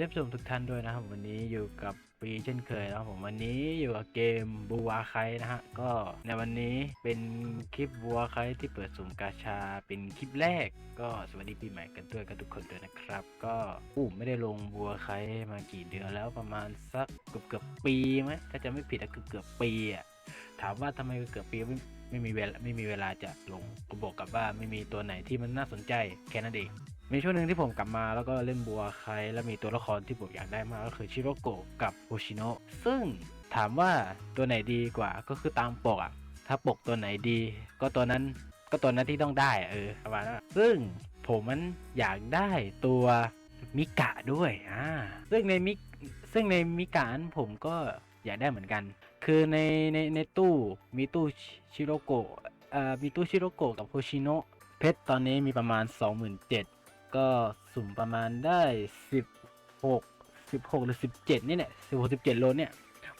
ท่านผู้ชมทุกท่านด้วยนะครับวันนี้อยู่กับปีเช่นเคยนะครับผมวันนี้อยู่กับเกมบัวไคนะฮะก็ในวันนี้เป็นคลิปบัวไคที่เปิดสุ่มกาชาเป็นคลิปแรก ก็สวัสดีปีใหม่กันด้วยกันทุกคนด้วยนะครับ ก็อู้ไม่ได้ลงบัวไคมากี่เดือนแล้วประมาณสักเกือบเกือบปีไหมถ้าจะไม่ผิดก็คือเกือบปีอะถามว่าทำไมเกือบปีไม่ไม่มีเวลาไม่มีเวลาจะลงก็บอกกับว่าไม่มีตัวไหนที่มันน่าสนใจแค่นั้นเอง มีช่วงหนึ่งที่ผมกลับมาแล้วก็เล่นบัวไคแล้วมีตัวละครที่ผมอยากได้มากก็คือชิโรโกะกับโฮชิโนะซึ่งถามว่าตัวไหนดีกว่าก็คือตามปกอะถ้าปกตัวไหนดี ก็ตัวนั้นก็ตัวนั้นที่ต้องได้เออประมาณนั้นซึ่งผมมันอยากได้ตัวมิกะด้วยอ่าซึ่งในมิซึ่งในมิกะนั้นผมก็อยากได้เหมือนกัน คือในในในตู้มีตู้ชิโรโกะเอ่อมีตู้ชิโรโกะกับโฮชิโนะเพชรตอนนี้มีประมาณ 27,000 ก็สุ่มประมาณได้สิบหกสิบหกหรือสิบเจ็ดนี่แหละสิบหกสิบเจ็ดโลเนี่ย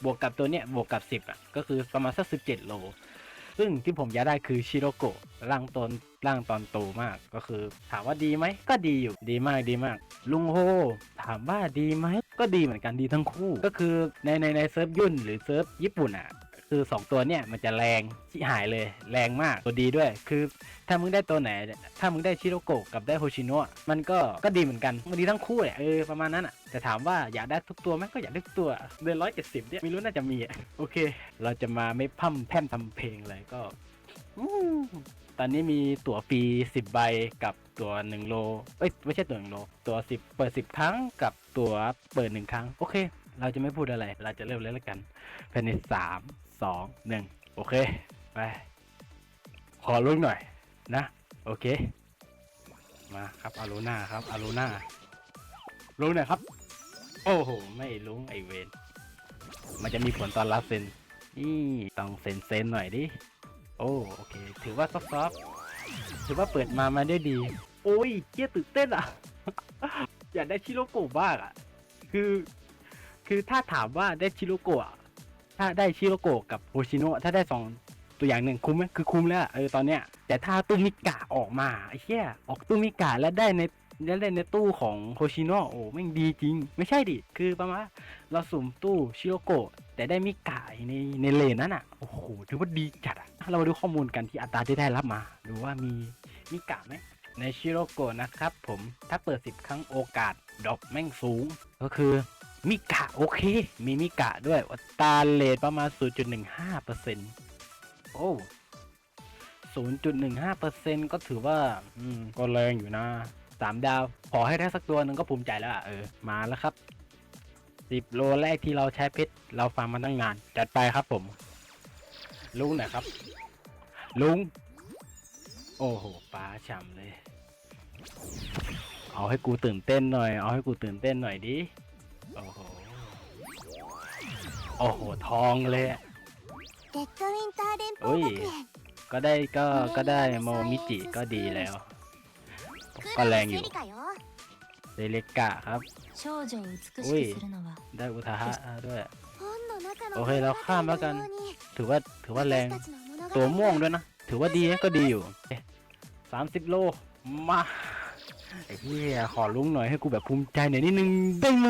บวกกับตัวเนี้ยบวกกับสิบอะก็คือประมาณสักสิบเจ็ดโล ซึ่งที่ผมอยากได้คือชิโรโกะร่างตนร่างตอนโตมากก็คือ ถามว่าดีไหมก็ดีอยู่ดีมากดีมาก ลุงโฮ ถามว่าดีไหมก็ดีเหมือนกันดีทั้งคู่ ก็คือในในในเซิร์ฟยุ่นหรือเซิร์ฟญี่ปุ่นอะ คือ 2 ตัวเนี่ยมันจะแรงชิหายเลยแรงมากตัวดีด้วย คือถ้ามึงได้ตัวไหน ถ้ามึงได้ชิโรโกะกับได้โฮชิโนะมันก็ก็ดีเหมือนกันมันดีทั้งคู่แหละเออประมาณนั้นอะแต่ถามว่าอยากได้ทุกตัวไหมก็อยากได้ทุกตัวเดือนร้อยเจ็ดสิบเนี่ยไม่รู้น่าจะมีอะโอเค เราจะมาไม่พั่มแพ่มทำเพลงเลยก็อตอนนี้มีตั๋วฟรีสิบใบกับตัวหนึ่งโล เอ้ยไม่ใช่ตัวหนึ่งโล ตัวสิบเปิดสิบครั้งกับตัวเปิดหนึ่งครั้ง โอเค เราจะไม่พูดอะไร เราจะเริ่มเลยแล้วกันภายในสาม สองหนึ่งโอเค ไป ขอลุกหน่อยนะ โอเค มาครับอารูน่าครับอารูน่าลุงหน่อยครับ โอ้โห ไม่ลุงไอเวนมันจะมีผลตอนรับเซนนี่ต้องเซนเซนหน่อยดิ โอ้โอเค ถือว่าซอฟต์ถือว่าเปิดมามาได้ดี โอ้ยเจี๊ยตื่นเต้นอะ อยากได้ชิโรโกะบ้างอะ คือ คือถ้าถามว่าได้ชิโรโกะ ถ้าได้ชิโรโกะกับโฮชิโนะถ้าได้สองตัวอย่างหนึ่งคุ้มไหมคือคุ้มแล้วอะเออตอนเนี้ยแต่ถ้าตู้มิกะออกมาไอ้เหี้ยออกตู้มิกะแล้วได้ในแล้วได้ในตู้ของโฮชิโนะโอ้แม่งดีจริง ไม่ใช่ดิ คือประมาณว่าเราสุ่มตู้ชิโรโกะแต่ได้มิกะในในเลนนั้นอะโอ้โหถือว่าดีจัดอะเรามาดูข้อมูลกันที่อัตราที่ได้รับมา ดูว่ามีมิกะไหมในชิโรโกะนะครับผมถ้าเปิด 10 ครั้งโอกาสดอปแม่งสูง ก็คือ มิกะโอเค มีมิกะด้วยอัตราเลทประมาณ 0.15%โอ้ 0.15%ก็ถือว่า อืม ก็แรงอยู่นะสามดาว ขอให้ได้สักตัวหนึ่งก็ภูมิใจแล้วอะเออ มาแล้วครับ10โลแรกที่เราใช้เพชร เราฟาร์มมาตั้งนาน จัดไปครับผม ลุงหน่อยครับ ลุง โอ้โหป้าฉ่ำเลย เอาให้กูตื่นเต้นหน่อย เอาให้กูตื่นเต้นหน่อยดิ โอ้โห โอ้โห ทองเลยอะ レッドウィンター連邦学園 ก็ได้ก็ก็ได้โมมิจิก็ดีแล้ว ก็แรงอยู่ セリカよ เดเลกะครับ 少女を美しくするのは ได้อุทาหะด้วย 本の中のโอเคเราข้ามแล้วกัน 物語のように ถือว่าถือว่าแรง 私たちの物語 ตัวม่วงด้วยนะ ถือว่าดีนะก็ดีอยู่สามสิบโล มา ไอ้พี่ขอลุ้งหน่อยให้กูแบบภูมิใจหน่อยนิดนึงได้ไหม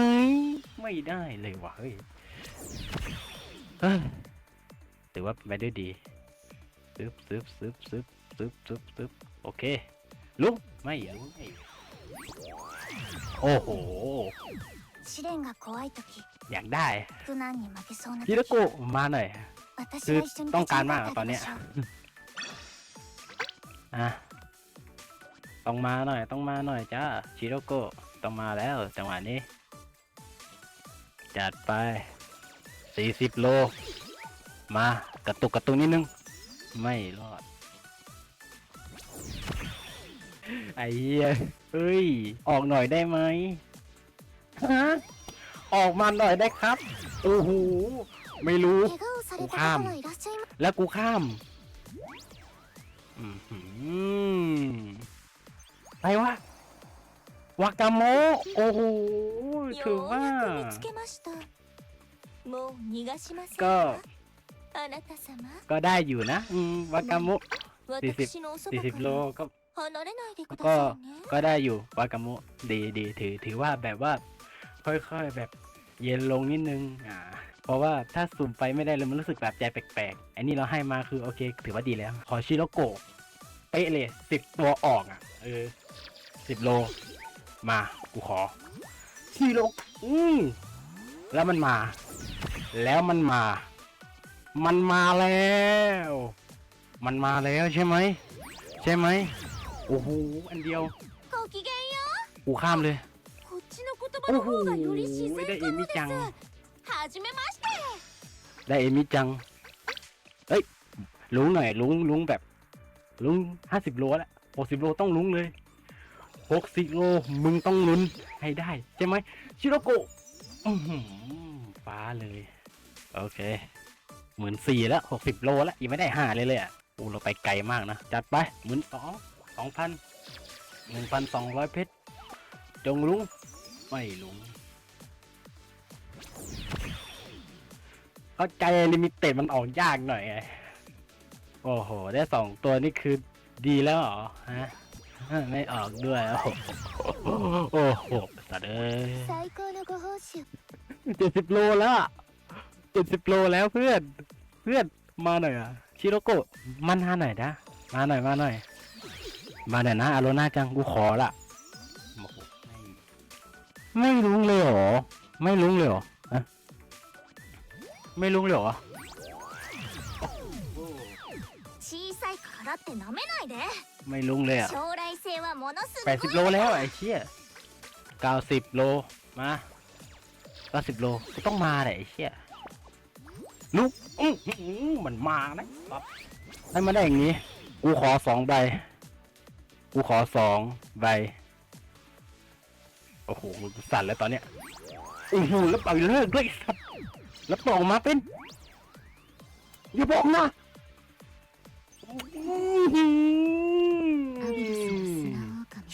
ไม่ได้เลยวะเฮ้ยถือว่าไปด้วยดีซึบซึบซึบซึบซึบซึบซึบโอเค ลุกไม่ย่าลุกไม่โอ้โหอยากได้ฮิรโกะมาหน่อยคือต้องการมากตอนเนี้ยอะ ต้องมาหน่อย ต้องมาหน่อยจ้าชิโรโกะต้องมาแล้วจังหวะนี้ จัดไป 40 โล มากระตุกกระตุกนิดนึง ไม่รอด ไอ้เหี้ยเฮ้ย ออกหน่อยได้ไหมฮะออกมาหน่อยได้ครับ โอ้โห ไม่รู้ กูข้าม แล้วกูข้าม อืม อะไรวะวากาโมะโอ้โหถือว่าก็ก็ได้อยู่นะวากาโมะสี่สิบสี่สิบโลก็ก็ก็ได้อยู่วากาโมะดีดีถือถือว่าแบบว่า ค่อยๆแบบเย็นลงนิดนึงอ่าเพราะว่าถ้าสุ่มไปไม่ได้เลยมันรู้สึกแบบใจแปลกๆ อันนี้เราให้มาคือโอเค ถือว่าดีแล้ว ขอชิโรโกะ ป๊ะเลยสิบตัวออกอะ เออสิบโล มา กูขอสี่โล อืมแล้วมันมา แล้วมันมา มันมาแล้ว มันมาแล้วใช่ไหม ใช่ไหม โอ้โห อันเดียว กูข้ามเลย โอ้โหได้เอมิจัง ได้เอมิจัง เอ้ย ลุงหน่อย ลุงลุงแบบ ลุงห้าสิบโลแล้วหกสิบโลต้องลุงเลยหกสิบโลมึงต้องลุ้นให้ได้ ใช่ไหมชิโรโกะฟ้าเลย โอเคหมื่นสี่แล้วหกสิบโลแล้วยังไม่ได้ห้าเลยเลยอะโอ้เราไปไกลมากนะ จัดไปหมื่นสองสองพันหนึ่งพันสองร้อยเพชรจงลุงไม่ลุงเข้าใจลิมิเต็ดมันออกยากหน่อยไง โอ้โห ได้สองตัวนี่คือดีแล้วเหรอ ฮะ ไม่ออกด้วย โอ้โหโอ้โหสัตว์เอ้ย 最高のご報酬 เจ็ดสิบโลแล้วเจ็ดสิบโลแล้วเพื่อน เพื่อน มาหน่อยอ่ะ ชิโรโกะมันหาหน่อยนะ มาหน่อย มาหน่อย มาหน่อยนะอาโรนาจัง กูขอละโอ้โหไม่ไม่รู้เลยเหรอ ไม่รู้เลยเหรอฮะไม่รู้เลยเหรอ さいからって舐めないで ไม่รู้เลยอ่ะ 将来性はものす แป ご ดสิบ い โลแล้วไอ้เชี่ยเก้าสิบโล มาเก้าสิบโลกูต้องมาแหละไอ้เชี่ยลุกอื้อหือมันมานะปั๊บให้มาได้อย่างนี้ กูขอสองใบ กูขอสองใบ โอ้โหมึงสั่นแล้วตอนเนี้ยโอ้โหแล้วปล่อยเลิกด้วยสัตว์แล้วปล่อยออกมาเป็น อย่าบอกนะ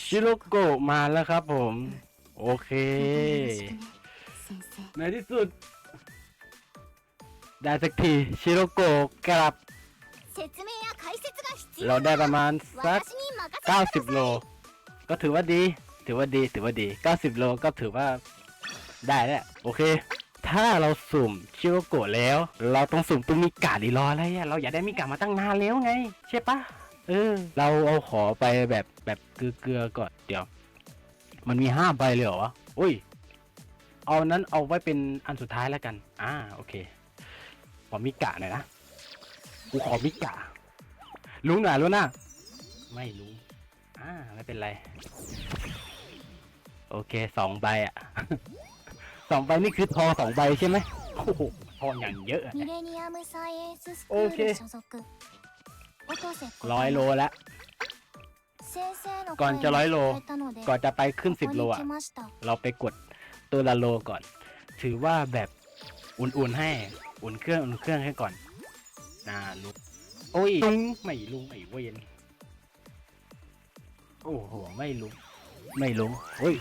ชิโรโกะมาแล้วครับผม โอเค ในที่สุด ได้สักที ชิโรโกะกลับ เราได้ประมาณสัก 90 โล ก็ถือว่าดี ถือว่าดี ถือว่าดี 90 โลก็ถือว่าได้แล้ว โอเค ถ้าเราสุ่มชิโรโกะแล้ว เราต้องสุ่มตุ้มมิกาดีรออะไรอะเราอยากได้มิกามาตั้งนานแล้วไง ใช่ปะเออ เราเอาขอไปแบบแบบเกลือๆก่อนเดี๋ยว มันมีห้าใบเลยเหรอวะอุ้ย เอานั้นเอาไว้เป็นอันสุดท้ายแล้วกัน อ่าโอเคขอมิกะหน่อยนะกูขอมิกะลุงหน่อยลุงนะไม่รู้อ่าไม่เป็นไร โอเคสองใบอะ สองใบนี่คือทองสองใบใช่ไหมโอ้โหทองอย่างเยอะโอเคร้อยโลแล้วก่อนจะร้อยโล ก่อนจะไปขึ้นสิบโลอะเราไปกดตัวละโลก่อน ถือว่าแบบอุ่นๆให้ อุ่นเครื่องอุ่นเครื่องให้ก่อนน่าลุกโอ้ยลุงไม่ลุงไม่เวนโอ้โห ไม่ลุงไม่ลุงเฮ้ย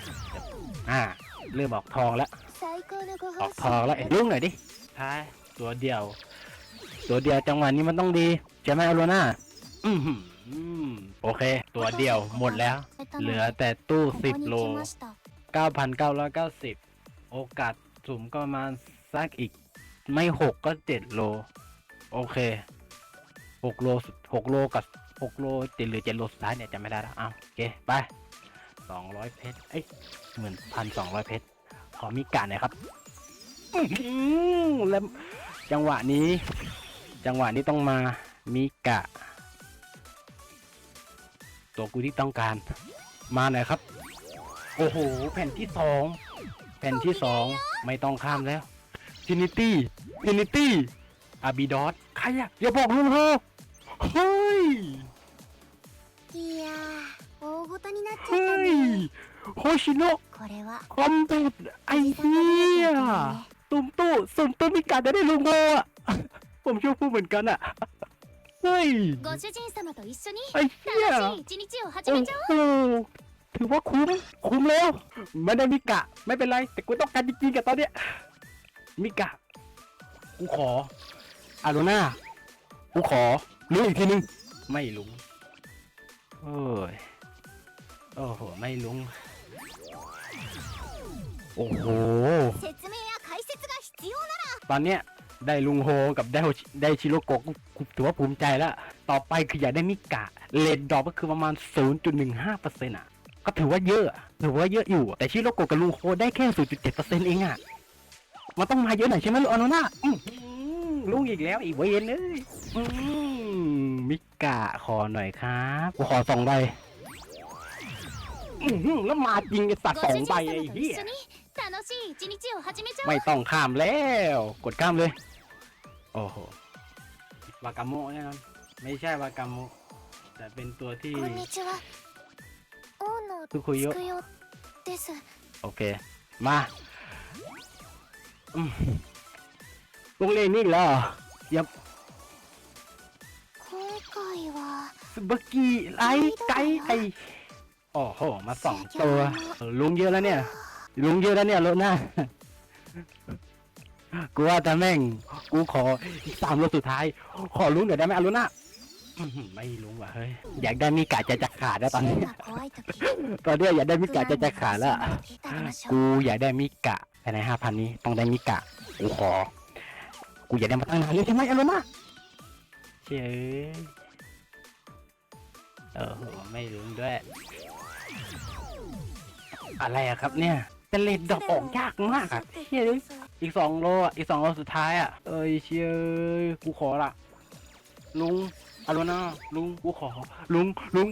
อ่า เริ่มบอกทองแล้ว ออกทองแล้วไอ้ลุงหน่อยดิใช่ตัวเดียว ตัวเดียวจังหวะนี้มันต้องดีใช่ไหมอโรน่าอืมโอเค ตัวเดียวหมดแล้ว เหลือแต่ตู้สิบโลเก้าพันเก้าร้อยเก้าสิบโอกาสสุ่มก็มาสักอีก ไม่หกก็เจ็ดโล โอเคหกโลหกโลกับหกโลติดหรือเจ็ดโลสุดท้ายเนี่ยจำไม่ได้แล้วเอ้าโอเค ไปสองร้อยเพชรเอ้ยหมื่นพันสองร้อยเพชร ขอมีการน่อยครับแล้วจังหวะนี้ จังหวะนี้ต้องมามีกะ ตัวกูที่ต้องการ มาหน่อยครับ โอ้โห แผ่นที่สองแผ่นที่สองไม่ต้องข้ามแล้วทินิตี้ทินิตี้อาบิดอสใครอะอย่าบอกลุงเฮอเฮ้ยเฮ้ย โฮชิโนะ これは คอมแบทไอ้ おじさん เหี้ が出なきゃいけ ย ないね ตุ้มตู้สุ่มตู้มีการจะได้ลุงโฮอะ ผมชอบพูดเหมือนกันอะเฮ้ย ご主人様と一緒に ไอ้เหี้ย 楽しい一日を始 โอ้ めちゃおう โหถือว่าคุ้ม คุ้มแล้ว ไม่ได้มิกะ ไม่เป็นไร แต่กูต้องการจริงๆกับตอนเนี้ย มิกะ กูขอ อารุณากูขอ รู้อีกทีนึง ไม่ลุงโอ้ย โอ้โห ไม่ลุง โอ้โหตอนเนี้ยได้ลุงโฮกับได้ได้ชิโรโกะกถือว่าภูมิใจแล้ว ต่อไปคืออยากได้มิกะเลนดอกก็คือประมาณ 0.15%อะ ก็ถือว่าเยอะ ถือว่าเยอะอยู่ แต่ชิโรโกะกับลุงโฮได้แค่ 0.7%เองอะ มันต้องมาเยอะหน่อยใช่ไหมลูกอนุนาลุงอีกแล้วอีกเวนเลยมิกะขอหน่อยครับ ขอสองใบ อื้อหือแล้วมาจริงไอ้สัตว์ ご สอง 主人 ใบ 様 ไอ้ と เหี้ย 一緒に楽しい一日を始めちゃおう ไม่ต้องข้ามแล้ว กดข้ามเลย โอ้โห วากาโมะแน่นอน ไม่ใช่วากาโมะแต่เป็นตัวที่ こんにちは大野 คือคุยโยะ つくよです โอเค มาอืมโรงเรียนนี่อีกแล้วเหรอยับ 今回は สบกีไอไกไอ โอ้โห มาสองตัว ลุงเยอะแล้วเนี่ย ลุงเยอะแล้วเนี่ยโลน่ากูว่าแต่แม่ง กูขออีกสามรถสุดท้าย ขอลุงเดี๋ยวได้ไหมอลุน่าไม่ลุงว่ะเฮ้ย อยากได้มีกาจะจะขาดแล้วตอนนี้ ตอนนี้อยากได้มีกาจะจะขาดแล้ว กูอยากได้มีกะภายในห้าพันนี้ต้องได้มีกะ กูขอ กูอยากได้มาตั้งนานเลยใช่ไหมอลุน่าเชย อ้ไม่รู้ด้วย อะไรอะครับเนี่ยเต่เลดดอกออกยากมากอะเฮ้ยอีกสองโลอะอีกสองโลสุดท้ายอะเอ้ยเชียร์กูขอละลุงอารุณาลุงกูขอ ลุงลุง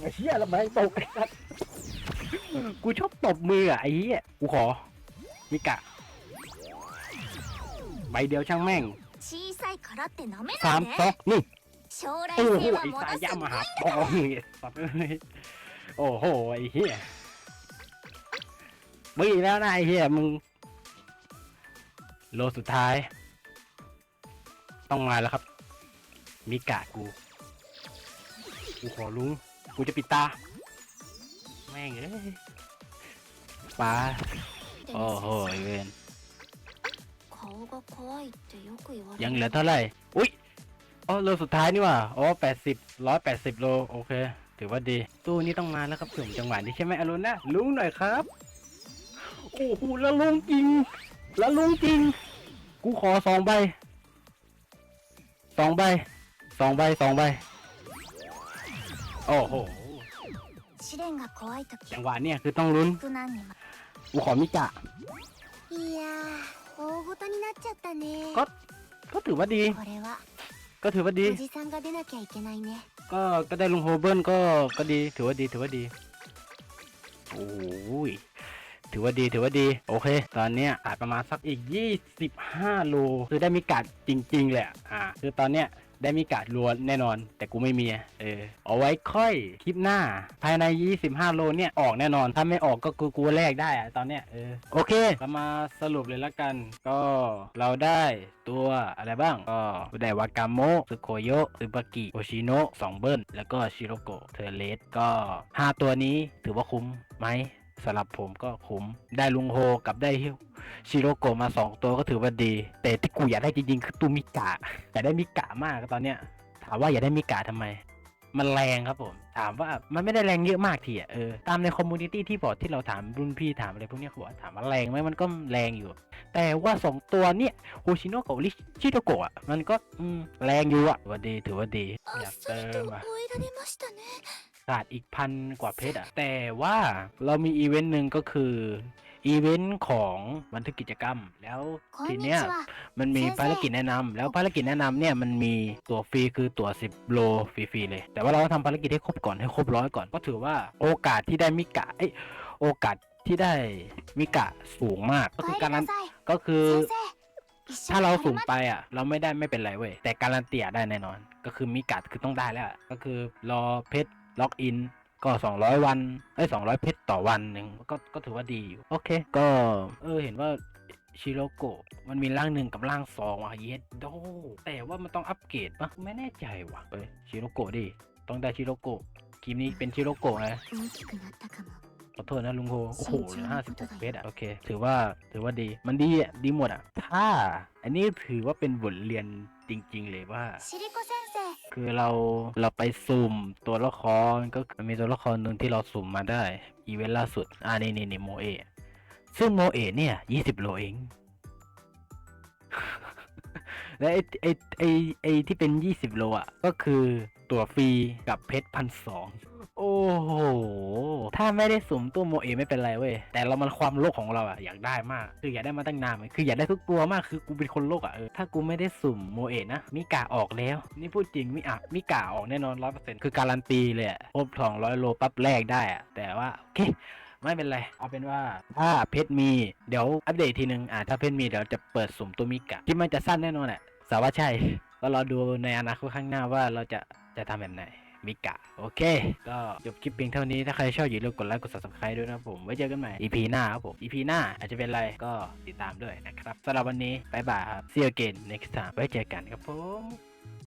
ไอ้เฮียละไม่ตกกูชอบตบมืออะไอ้เหี้ยกูขอมิกะ ใบเดียวช่างแม่งสามสองนี่ 将来 โอ้โห 性は ไอ้ も สา の ยยะ す ม ごい หาปองเนี่ยสัตว์เอ้ยโอ้โห ไอ้เหี้ยมึงอีกแล้วนะไอ้เหี้ยมึง โลสุดท้าย ต้องมาแล้วครับ มิกะกู กูขอลุง กูจะปิดตา แม่งเอ้ยปลา で โอ้ も โหไอ้เวน 顔が怖いってよく言われ ยัง る เหลือเท่าไหร่ อุ้ย อ๋อโลสุดท้ายนี่ว่าอ๋อแปดสิบร้อยแปดสิบโลโอเค ถือว่าดี ตู้นี้ต้องมาแล้วครับถึงจังหวะนี้ใช่ไหมอรุณนะลุงหน่อยครับ โอ้โหแล้วลุงจริง แล้วลุงจริง กูขอสองใบสองใบสองใบสองใบโอ้โหจังหวะเนี่ยคือต้องลุ้นกูขอมิกะก็ก็ถือว่าดี ก็ถือว่าดี おじさんが出なきゃいけないね ก็ก็ได้ลุงโฮเบิลก็ก็ดี ถือว่าดี ถือว่าดี โอ้ยถือว่าดี ถือว่าดี โอเค ตอนเนี้ยอาจประมาณสักอีก 25 โล คือได้มีการดจริง ๆ แหลยอะอ่า คือตอนเนี้ย ได้มีการดรวนแน่นอน แต่กูไม่มีอะเออ เอาไว้ค่อยคลิปหน้า ภายใน 25 โลเนี่ยออกแน่นอน ถ้าไม่ออกก็กูกูแลกได้อะตอนเนี้ยเออโอเคเรามาสรุปเลยละกัน ก็เราได้ตัวอะไรบ้าง ก็ได้วากาโมะซึโคโยะซึบากิโอชิโนะสองเบิ้ลแล้วก็ชิโรโกะเทเลสก็ 5 ตัวนี้ถือว่าคุ้มไหม สำหรับผมก็คุ้มได้ลุงโฮกับได้ชิโรโกะมาสองตัวก็ถือว่าดี แต่ที่กูอยากได้จริงๆคือตูมิกะอยากได้มิกะมากตอนเนี้ย ถามว่าอยากได้มิกะทำไม มันแรงครับผม ถามว่ามันไม่ได้แรงเยอะมากทีอะเออตามในคอมมูนิตี้ที่บอดที่เราถามรุ่นพี่ถามอะไรพวกนี้เขาบอกถามว่าแรงไหมมันก็แรงอยู่ แต่ว่าสองตัวเนี่ยโฮชิโนโกะริชิโตโกะมันก็แรงอยู่อะว่าดีถือว่าดีอยากเติมอะ ขาดอีกพันกว่าเพชรอะแต่ว่าเรามีอีเวนต์หนึ่งก็คืออีเวนต์ของบันทึกกิจกรรม แล้วทีเนี้ยมันมีภารกิจแนะนำ แล้วภารกิจแนะนำเนี่ยมันมีตัวฟรีคือตัว 10 โลฟรีๆเลย แต่ว่าเราทำภารกิจให้ครบก่อนให้ครบร้อยก่อนก็ถือว่าโอกาสที่ได้มิกะไอโอกาสที่ได้มิกะสูงมากก็คือการันก็คือถ้าเราสูงไปอะ เราไม่ได้ไม่เป็นไรเว้ยแต่การันตีได้แน่นอน ก็คือมิกัดคือต้องได้แล้ว ก็คือรอเพชร ล็อกอินก็ 200 วันไอ้200 เพชรต่อวันหนึ่งก็ก็ถือว่าดีอยู่ โอเค ก็ เออ เห็นว่าชิโรโกะมันมีร่างหนึ่งกับร่างสองอะเย็ดโดแต่ว่ามันต้องอัปเกรดปะไม่แน่ใจว่ะเอชิโรโกะดิ ต้องได้ชิโรโกะคลิปนี้เป็นชิโรโกะนะขอโทษนะลุงโฮโอ้โหห้าสิบเพชรอะ โอเค ถือว่าถือว่าดี มันดีอะดีหมดอะ ถ้า อันนี้ถือว่าเป็นบทเรียน จริง ๆ เลยว่า คือเราเราไปสุ่มตัวละครก็มีตัวละครหนึ่งที่เราสุ่มมาได้อีเวนต์ล่าสุดอ่านี่นี่นี่โมเอซึ่งโมเอเนี่ยยี่สิบโลเองและไอไอไอไอที่เป็นยี่สิบโลอะก็คือ ตั๋วฟรีกับเพชรพันสองโอ้โห ถ้าไม่ได้สุ่มตู้โมเอไม่เป็นไรเว้ย แต่เรามันความโลภของเราอะอยากได้มาก คืออยากได้มาตั้งนานเลยคืออยากได้ทุกตัวมาก คือกูเป็นคนโลภอะเออ ถ้ากูไม่ได้สุ่มโมเอนะ มิกาออกแล้ว นี่พูดจริงมิอะมิกาออกแน่นอนร้อยเปอร์เซ็นต์คือการันตีเลยอะครบทองร้อยโลปั๊บแรกได้อะแต่ว่าโอเคไม่เป็นไร เอาเป็นว่าถ้าเพชรมี เดี๋ยวอัปเดตทีนึงอ่าถ้าเพชรมีเดี๋ยวจะเปิดสุ่มตัวมิกะที่มันจะสั้นแน่นอนแหละสาว่าใช่ก็รอดูในอนาคตข้างหน้าว่าเราจะ จะทำแบบไหนมิกะ โอเค ก็จบคลิปเพียงเท่านี้ถ้าใครชอบอย่าลืมกดไลค์กด subscribe ด้วยนะผมไว้เจอกันใหม่ EP หน้าครับผม EP หน้าอาจจะเป็นอะไรก็ติดตามด้วยนะครับสำหรับวันนี้บายบายครับ see you again next time ไว้เจอกันครับผม